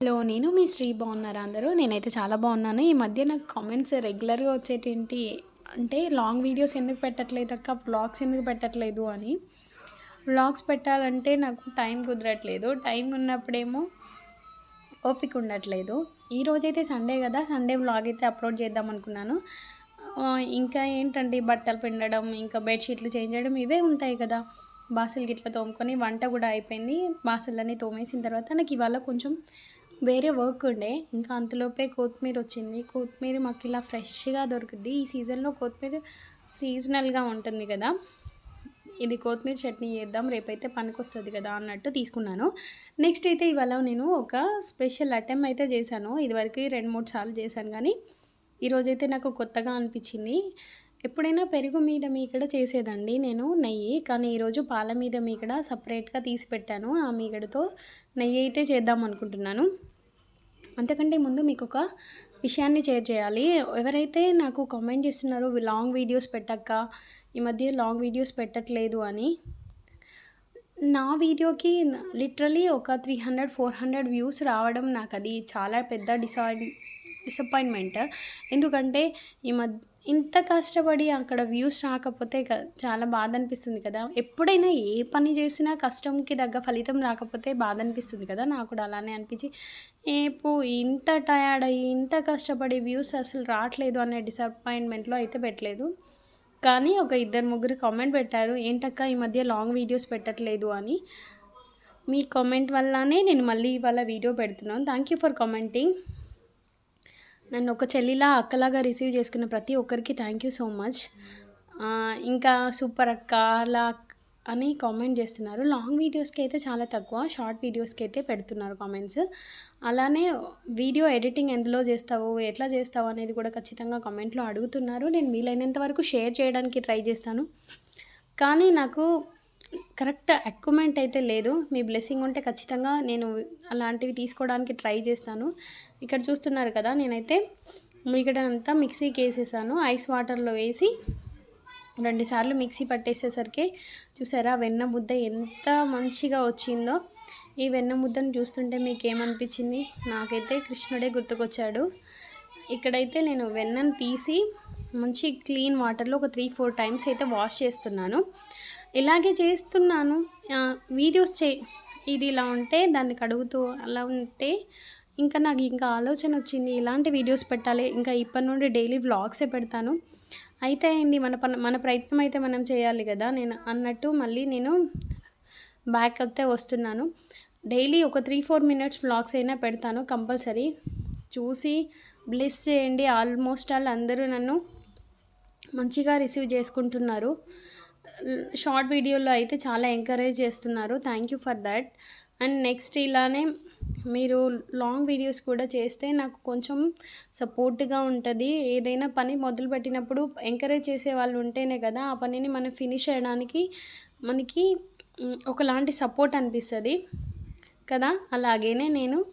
Hello నేను మీ శ్రీ బాగున్నారా అందరూ? నేనైతే చాలా బాగున్నాను. ఈ మధ్య నాకు కామెంట్స్ రెగ్యులర్గా వచ్చేటేంటి అంటే లాంగ్ వీడియోస్ ఎందుకు పెట్టట్లేదు అక్క? వ్లాగ్స్ ఎందుకు పెట్టట్లేదు అని. వ్లాగ్స్ పెట్టాలంటే నాకు టైం కుదరట్లేదు. టైం ఉన్నప్పుడేమో ఓపిక ఉండట్లేదు. ఈ రోజైతే సండే కదా. సండే వ్లాగ్ అయితే అప్లోడ్ చేద్దాం అనుకున్నాను. ఇంకా ఏంటంటే బట్టలు పిండడం ఇంకా బెడ్షీట్లు చేంజ్ చేయడం ఇవే ఉంటాయి కదా. బాసలు గిట్ల తోముకొని వంట కూడా అయిపోయింది. బాసలన్నీ తోమేసిన తర్వాత నాకు ఇవాళ కొంచెం వేరే వర్క్ ఉండే. ఇంకా అంతలోపే కొత్తిమీర వచ్చింది. కొత్తిమీర మాకు ఇలా ఫ్రెష్గా దొరుకుద్ది. ఈ సీజన్లో కొత్తిమీర సీజనల్గా ఉంటుంది కదా. ఇది కొత్తిమీర చట్నీ చేద్దాం రేపైతే పనికొస్తుంది కదా అన్నట్టు తీసుకున్నాను. నెక్స్ట్ అయితే ఇవాళ నేను ఒక స్పెషల్ అటెంప్ అయితే చేశాను. ఇదివరకు రెండు మూడు సార్లు చేశాను కానీ ఈరోజైతే నాకు కొత్తగా అనిపించింది. ఎప్పుడైనా పెరుగు మీద మీకడ చేసేదండి నేను నెయ్యి. కానీ ఈరోజు పాల మీద మీకడ సపరేట్గా తీసి పెట్టాను. ఆ మీగడతో నెయ్యి అయితే చేద్దాం అనుకుంటున్నాను. అంతకంటే ముందు మీకు ఒక విషయాన్ని షేర్ చేయాలి. ఎవరైతే నాకు కామెంట్ చేస్తున్నారో లాంగ్ వీడియోస్ పెట్టక్క ఈ మధ్య లాంగ్ వీడియోస్ పెట్టట్లేదు అని నా వీడియోకి లిటరలీ ఒక three hundred four hundred views రావడం నాకు అది చాలా పెద్ద డిసాయిడ్ డిసప్పాయింట్మెంట్. ఎందుకంటే ఈ మధ్య ఇంత కష్టపడి అక్కడ వ్యూస్ రాకపోతే చాలా బాధ అనిపిస్తుంది కదా. ఎప్పుడైనా ఏ పని చేసినా కష్టంకి తగ్గ ఫలితం రాకపోతే బాధ అనిపిస్తుంది కదా నాకు కూడా అలానే అనిపించి. ఏపు ఇంత టయర్డ్ అయ్యి ఇంత కష్టపడి వ్యూస్ అసలు రావట్లేదు అనే డిసప్పాయింట్మెంట్లో అయితే పెట్టలేదు. కానీ ఒక ఇద్దరు ముగ్గురు కామెంట్ పెట్టారు ఏంటక్క ఈ మధ్య లాంగ్ వీడియోస్ పెట్టట్లేదు అని. మీ కామెంట్ వల్లనే నేను మళ్ళీ ఇవాళ వీడియో పెడుతున్నాను. థ్యాంక్ యూ ఫర్ కామెంటింగ్ నన్ను ఒక చెల్లిలా అక్కలాగా రిసీవ్ చేసుకున్న ప్రతి ఒక్కరికి థ్యాంక్ యూ సో మచ్ ఇంకా సూపర్ అక్క అలా అని కామెంట్ చేస్తున్నారు. లాంగ్ వీడియోస్కి అయితే చాలా తక్కువ షార్ట్ వీడియోస్కి అయితే పెడుతున్నారు కామెంట్స్ అలానే వీడియో ఎడిటింగ్ ఎందులో చేస్తావు ఎట్లా చేస్తావు అనేది కూడా ఖచ్చితంగా కామెంట్లో అడుగుతున్నారు. నేను వీలైనంత వరకు షేర్ చేయడానికి ట్రై చేస్తాను. కానీ నాకు కరెక్ట్ ఎక్విప్మెంట్ అయితే లేదు. మీ బ్లెస్సింగ్ ఉంటే ఖచ్చితంగా నేను అలాంటివి తీసుకోవడానికి ట్రై చేస్తాను. ఇక్కడ చూస్తున్నారు కదా నేనైతే మిగడంతా మిక్సీకి వేసేసాను ఐస్ వాటర్లో వేసి రెండుసార్లు మిక్సీ పట్టేసేసరికి చూసారా వెన్న ముద్ద ఎంత మంచిగా వచ్చిందో. ఈ వెన్న ముద్దను చూస్తుంటే మీకు ఏమనిపించింది నాకైతే కృష్ణుడే గుర్తుకొచ్చాడు. ఇక్కడైతే నేను వెన్నను తీసి మంచి క్లీన్ వాటర్లో ఒక త్రీ ఫోర్ టైమ్స్ అయితే వాష్ చేస్తున్నాను. ఇలాగే చేస్తున్నాను. వీడియోస్ చే ఇది ఇలా ఉంటే దాన్ని కడుగుతూ అలా ఉంటే ఇంకా నాకు ఇంకా ఆలోచన వచ్చింది ఇలాంటి వీడియోస్ పెట్టాలి. ఇంకా ఇప్పటి నుండి డైలీ వ్లాగ్సే పెడతాను. అయితే అయింది మన పని మన ప్రయత్నం అయితే మనం చేయాలి కదా నేను అన్నట్టు మళ్ళీ నేను బ్యాక్ అయితే వస్తున్నాను. డైలీ ఒక త్రీ ఫోర్ మినిట్స్ వ్లాగ్స్ అయినా పెడతాను కంపల్సరీ. చూసి బ్లెస్ చేయండి. ఆల్మోస్ట్ ఆల్ అందరూ నన్ను మంచిగా రిసీవ్ చేసుకుంటున్నారు. షార్ట్ వీడియోలో అయితే చాలా ఎంకరేజ్ చేస్తున్నారు. Thank you for that. And next ఇలానే మీరు లాంగ్ వీడియోస్ కూడా చేస్తే నాకు కొంచెం సపోర్ట్గా ఉంటుంది. ఏదైనా పని మొదలుపెట్టినప్పుడు ఎంకరేజ్ చేసే వాళ్ళు ఉంటేనే కదా ఆ పనిని మనం ఫినిష్ చేయడానికి మనకి ఒకలాంటి సపోర్ట్ అనిపిస్తుంది. కదా? అలాగేనే నేను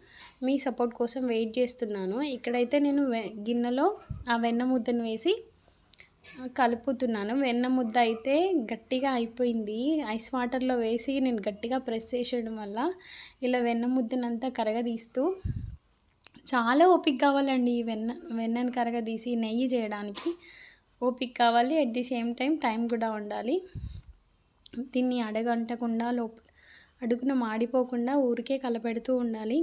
మీ సపోర్ట్ కోసం వెయిట్ చేస్తున్నాను. ఇక్కడైతే నేను వె- గిన్నెలో ఆ వెన్న ముద్దను వేసి కలుపుతున్నాను. వెన్న ముద్ద అయితే గట్టిగా అయిపోయింది. ఐస్ వాటర్లో వేసి నేను గట్టిగా ప్రెస్ చేసేయడం వల్ల ఇలా వెన్న ముద్దనంతా కరగదీస్తూ చాలా ఓపిక కావాలండి ఈ వెన్న వెన్నను కరగదీసి నెయ్యి చేయడానికి ఓపిక కావాలి. At the same time time కూడా ఉండాలి. దీన్ని అడగంటకుండా లోప అడుగున మాడిపోకుండా ఊరికే కలపెడుతూ ఉండాలి.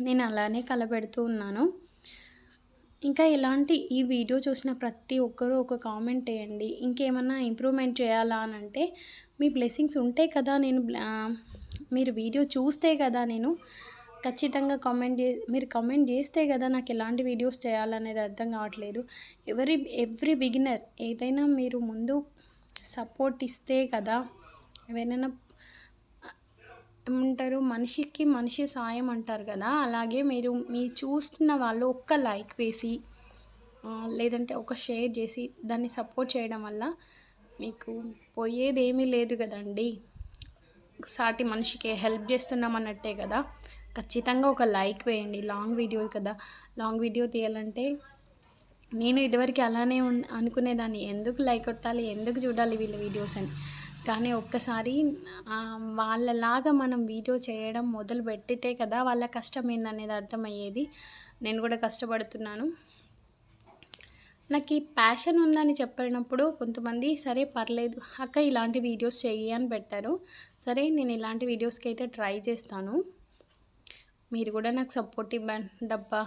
నేను అలానే కలపెడుతూ ఉన్నాను. ఇంకా ఇలాంటి ఈ వీడియో చూసిన ప్రతి ఒక్కరూ ఒక కామెంట్ వేయండి. ఇంకేమన్నా ఇంప్రూవ్మెంట్ చేయాలా అని అంటే మీ బ్లెస్సింగ్స్ ఉంటే కదా నేను మీరు వీడియో చూస్తే కదా నేను ఖచ్చితంగా కామెంట్ చే మీరు కామెంట్ చేస్తే కదా నాకు ఎలాంటి వీడియోస్ చేయాలనేది అర్థం కావట్లేదు. ఎవరి ఎవ్రీ బిగినర్ ఏదైనా మీరు ముందు సపోర్ట్ ఇస్తే కదా ఎవరైనా ఏమంటారు? మనిషికి మనిషి సాయం అంటారు కదా. అలాగే మీరు మీ చూస్తున్న వాళ్ళు ఒక్క లైక్ వేసి లేదంటే ఒక షేర్ చేసి దాన్ని సపోర్ట్ చేయడం వల్ల మీకు పోయేది ఏమీ లేదు కదండి. సాటి మనిషికి హెల్ప్ చేస్తున్నాం అన్నట్టే కదా. ఖచ్చితంగా ఒక లైక్ వేయండి. లాంగ్ వీడియో కదా. లాంగ్ వీడియో తీయాలంటే నేను ఇదివరకు అలానే ఉన్ అనుకునేదాన్ని. ఎందుకు లైక్ కొట్టాలి? ఎందుకు చూడాలి వీళ్ళ వీడియోస్ అని? కానీ ఒక్కసారి వాళ్ళలాగా మనం వీడియో చేయడం మొదలు పెట్టితే కదా వాళ్ళ కష్టం ఏందనేది అర్థమయ్యేది. నేను కూడా కష్టపడుతున్నాను. నాకు ఈ ప్యాషన్ ఉందని చెప్పినప్పుడు కొంతమంది సరే పర్లేదు అక్క ఇలాంటి వీడియోస్ చెయ్యి అని పెట్టారు. సరే నేను ఇలాంటి వీడియోస్కి అయితే ట్రై చేస్తాను. మీరు కూడా నాకు సపోర్ట్ ఇవ్వండి డబ్బా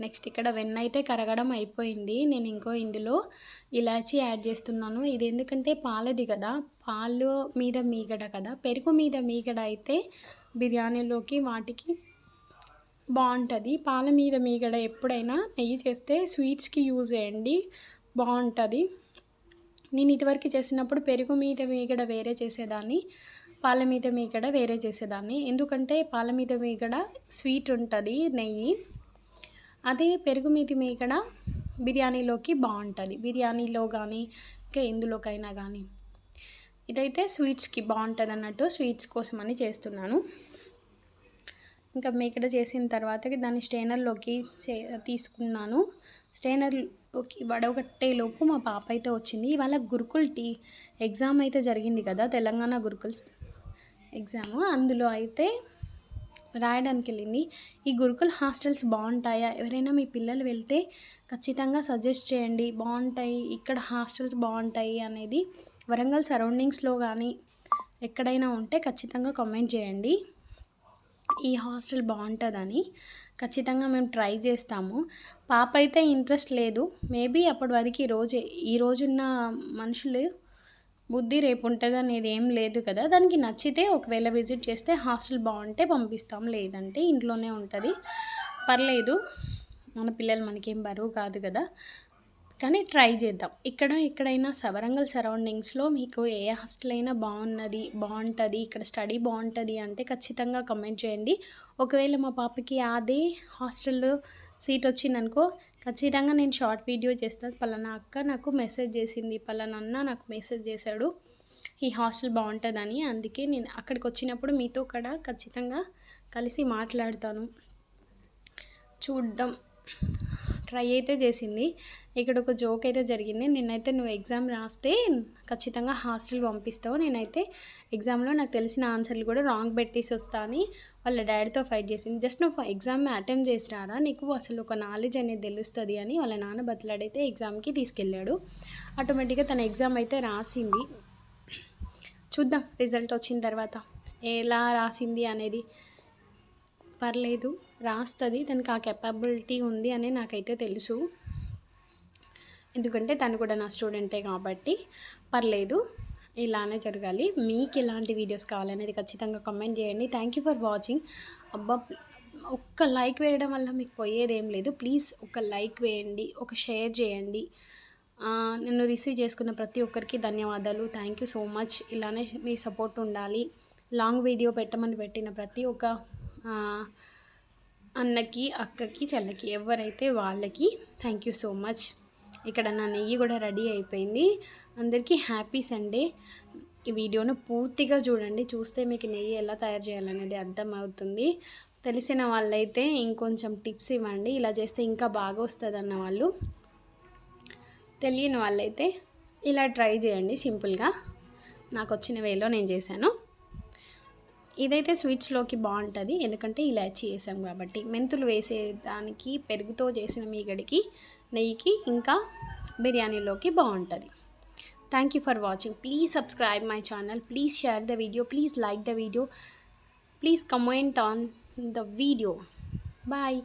నెక్స్ట్ ఇక్కడ వెన్న అయితే కరగడం అయిపోయింది. నేను ఇంకో ఇందులో ఇలాచీ యాడ్ చేస్తున్నాను. ఇది ఎందుకంటే పాలది కదా. పాలు మీద మీగడ కదా. పెరుగు మీద మీగడ అయితే బిర్యానీలోకి వాటికి బాగుంటుంది. పాల మీద మీగడ ఎప్పుడైనా నెయ్యి చేస్తే స్వీట్స్కి యూజ్ చేయండి. బాగుంటుంది. నేను ఇదివరకు చేసినప్పుడు పెరుగు మీద మీగడ వేరే చేసేదాన్ని పాల మీద మీగడ వేరే చేసేదాన్ని. ఎందుకంటే పాల మీద మీగడ స్వీట్ ఉంటుంది నెయ్యి. అదే పెరుగు మీద మేకడ బిర్యానీలోకి బాగుంటుంది. బిర్యానీలో కానీ ఇంకా ఎందులోకైనా కానీ ఇదైతే స్వీట్స్కి బాగుంటుంది అన్నట్టు స్వీట్స్ కోసం అని చేస్తున్నాను. ఇంకా మేకడ చేసిన తర్వాత దాన్ని స్టెయినర్లోకి చే తీసుకున్నాను. స్టేనర్లోకి వడగట్టేలోపు మా పాప అయితే వచ్చింది. ఇవాళ గురుకుల్ టీ ఎగ్జామ్ అయితే జరిగింది కదా తెలంగాణ గురుకుల్స్ ఎగ్జామ్. అందులో అయితే రాయడానికి వెళ్ళింది ఈ గురుకుల్ హాస్టల్స్ బాగుంటాయా? ఎవరైనా మీ పిల్లలు వెళ్తే ఖచ్చితంగా సజెస్ట్ చేయండి. బాగుంటాయి. ఇక్కడ హాస్టల్స్ బాగుంటాయి అనేది వరంగల్ సరౌండింగ్స్లో కానీ ఎక్కడైనా ఉంటే ఖచ్చితంగా కామెంట్ చేయండి. ఈ హాస్టల్ బాగుంటుందని ఖచ్చితంగా మేము ట్రై చేస్తాము. పాప అయితే ఇంట్రెస్ట్ లేదు. మేబీ అప్పటి వరకు ఈరోజు రోజు ఈ రోజున్న మనుషులు బుద్ధి రేపు ఉంటుంది అనేది ఏం లేదు కదా. దానికి నచ్చితే ఒకవేళ విజిట్ చేస్తే హాస్టల్ బాగుంటే పంపిస్తాం. లేదంటే ఇంట్లోనే ఉంటుంది. పర్లేదు. మన పిల్లలు మనకేం బరువు కాదు కదా. కానీ ట్రై చేద్దాం. ఇక్కడ ఎక్కడైనా సవరంగల్ సరౌండింగ్స్లో మీకు ఏ హాస్టల్ అయినా బాగున్నది బాగుంటుంది ఇక్కడ స్టడీ బాగుంటుంది అంటే ఖచ్చితంగా కమెంట్ చేయండి. ఒకవేళ మా పాపకి అదే హాస్టల్లో సీట్ వచ్చిందనుకో ఖచ్చితంగా నేను షార్ట్ వీడియో చేస్తాను పలానా అక్క నాకు మెసేజ్ చేసింది. పలానా అన్న నాకు మెసేజ్ చేశాడు. ఈ హాస్టల్ బాగుంటుందని. అందుకే నేను అక్కడికి వచ్చినప్పుడు మీతో కూడా ఖచ్చితంగా కలిసి మాట్లాడతాను. చూడ్డం ట్రై అయితే చేసింది. ఇక్కడ ఒక జోక్ అయితే జరిగింది. నేనైతే నువ్వు ఎగ్జామ్ రాస్తే ఖచ్చితంగా హాస్టల్ పంపిస్తావు. నేనైతే ఎగ్జామ్లో నాకు తెలిసిన ఆన్సర్లు కూడా రాంగ్ పెట్టేసి వస్తా అని వాళ్ళ డాడీతో ఫైట్ చేసింది. జస్ట్ నువ్వు ఎగ్జామ్ అటెంప్ట్ చేసి రారా? నీకు అసలు ఒక నాలెడ్జ్ అనేది తెలుస్తుంది అని వాళ్ళ నాన్న బతలాడైతే ఎగ్జామ్కి తీసుకెళ్ళాడు. ఆటోమేటిక్గా తన ఎగ్జామ్ అయితే రాసింది. చూద్దాం రిజల్ట్ వచ్చిన తర్వాత ఎలా రాసింది అనేది. పర్లేదు. రాస్తుంది తనకి ఆ కెపాబిలిటీ ఉంది అని నాకైతే తెలుసు. ఎందుకంటే తను కూడా నా స్టూడెంటే కాబట్టి పర్లేదు ఇలానే జరగాలి. మీకు ఎలాంటి వీడియోస్ కావాలనేది ఖచ్చితంగా కామెంట్ చేయండి. థ్యాంక్ యూ ఫర్ వాచింగ్ అబ్బా ఒక్క లైక్ వేయడం వల్ల మీకు పోయేది ఏం లేదు. ప్లీజ్ ఒక లైక్ వేయండి ఒక షేర్ చేయండి. నేను నన్ను రిసీవ్ చేసుకున్న ప్రతి ఒక్కరికి ధన్యవాదాలు. థ్యాంక్ యూ సో మచ్ ఇలానే మీ సపోర్ట్ ఉండాలి. లాంగ్ వీడియో పెట్టమని పెట్టిన ప్రతి ఒక్క అన్నకి అక్కకి చెల్లకి ఎవరైతే వాళ్ళకి థ్యాంక్ యూ సో మచ్ ఇక్కడ నా నెయ్యి కూడా రెడీ అయిపోయింది. అందరికీ హ్యాపీ సండే ఈ వీడియోను పూర్తిగా చూడండి. చూస్తే మీకు నెయ్యి ఎలా తయారు చేయాలనేది అర్థమవుతుంది. తెలిసిన వాళ్ళైతే ఇంకొంచెం టిప్స్ ఇవ్వండి. ఇలా చేస్తే ఇంకా బాగా వస్తుంది అన్న వాళ్ళు. తెలియని వాళ్ళైతే ఇలా ట్రై చేయండి సింపుల్గా. నాకు వచ్చిన వేలో నేను చేశాను. ఇదైతే స్వీట్స్లోకి బాగుంటుంది. ఎందుకంటే ఇలాచి వేసాం కాబట్టి. మెంతులు వేసేదానికి పెరుగుతో చేసిన మీగడికి నెయ్యికి ఇంకా బిర్యానీలోకి బాగుంటుంది. Thank you for watching please subscribe my channel please share the video please like the video please comment on the video bye